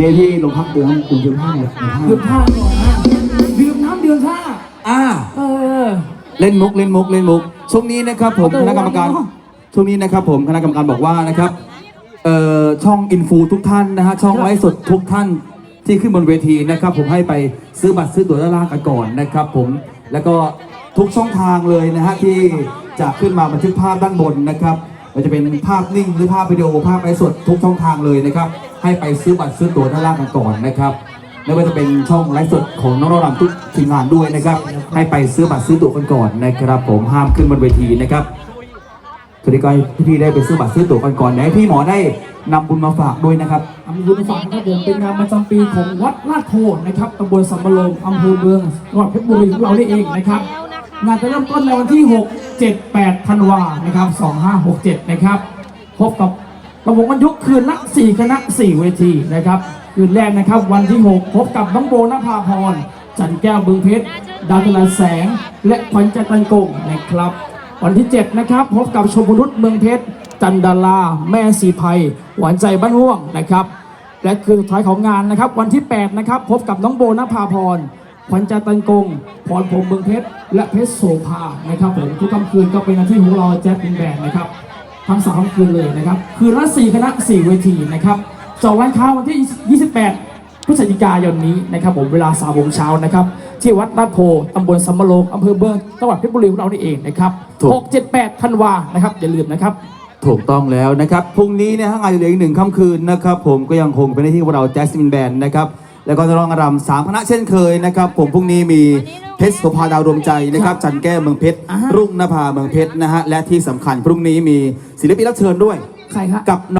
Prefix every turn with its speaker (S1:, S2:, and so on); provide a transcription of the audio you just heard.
S1: พี่พี่ลงพักเดือนคุณยืมผ้าเนี่ย
S2: ดื่มท่าก่อนนะดื่มน้ำเดื่มท่า
S1: อ่า
S2: เออ
S1: เล่นมุกเล่นมุกเล่นมุกช่วงนี้นะครับผมคณะกรรมการช่วงนี้นะครับผมคณะกรรมการบอกว่านะครับเอ่อช่องอินฟูทุกท่านนะฮะช่องไลฟ์สดทุกท่านที่ขึ้นบนเวทีนะครับ ผมให้ไปซื้อบัตรซื้อตั๋วด้านล่างกันก่อนนะครับ ผมแล้วก็ทุกช่องทางเลยนะฮะที่จะขึ้นมาบันทึกภาพด้านบนนะครับมันจะเป็นภาพนิ่งหรือภาพวิดีโอภาพไลฟ์สดทุกช่องทางเลยนะครับ ให้ไปซื้อบัตรซื้อตั๋วด้านล่างกันก่อนนะครับไม่ว่าจะเป็นช่องไลฟ์สดของน้องๆรำทุกทีมงานด้วยนะครับ ให้ไปซื้อบัตรซื้อตั๋วกันก่อนนะครับ ผมห้ามขึ้นบนเวทีนะครับสวัสดีครับพี่ๆได้ไปซื้อบัตรซื้อตั๋วกันก่อนเดี๋ยวให้พี่หมอได้นำบุญมาฝากด้วยนะครับ
S2: อำเภอบุญฝากนะครับผมเป็นงานประจำปีของวัดลาดโพนะครับตำบลสัมมะโรงอำเภอเมืองจังหวัดเพชรบุรีของเราได้เองนะครับงานจะเริ่มต้นในวันที่ 6 7 8ธันวานะครับ2567 นะครับพบกับ ระบบมันยกคืนละ 4 คณะ 4 เวทีนะครับ คืนแรกนะครับวันที่ 6 พบกับน้องโบนภาพร จันแก้วบึงเพชร ดาวตลาแสง และขวัญใจตันกงนะครับ วันที่ 7 นะครับ พบกับชมพูนุษเมืองเพชร จันดารา แม่สีภัย หวานใจบ้านม่วงนะครับ และคืนสุดท้ายของงานนะครับ วันที่ 8 นะครับ พบกับน้องโบนภาพรขวัญใจตันกง พรพรหมเมืองเพชร และเพชรโสภา นะครับผม ทุกค่ำคืนก็เป็นหน้าที่ของเราแจ็คเป็นแบนนะครับ ทั้งสามค่ำคืนเลยนะครับ คืนละ4คณะ4เวทีนะครับจองร้านค้าวันที่ 28 พฤศจิกายนนี้นะครับผมเวลา3โมงเช้านะครับ ที่วัดลาดโพตำบลสัมมะโรงอำเภอเมืองจังหวัดเพชรบุรีของเรานี่เองนะครับ
S1: ถูก
S2: 6 7 8ธันวานะครับ อย่าลืมนะครับ
S1: ถูกต้องแล้วนะครับ พรุ่งนี้เนยฮะงานเหลืออีกหนึ่งค่ำคืนนะครับ ผมก็ยังคงเป็นหน้าที่ของเราแจสมินแบนนะครับ แล้วก็จะร้องรำสามคณะเช่นเคยนะครับ ผมพรุ่งนี้มี เพชรโสภาดาวดวงใจนะครับ จันแก้วเมืองเพชร
S2: อ่าฮะ
S1: รุ่งนภาเมืองเพชรนะฮะ และที่สำคัญพรุ่งนี้มีศิลปินรับเชิญด้วย
S2: ใครฮะ
S1: กับ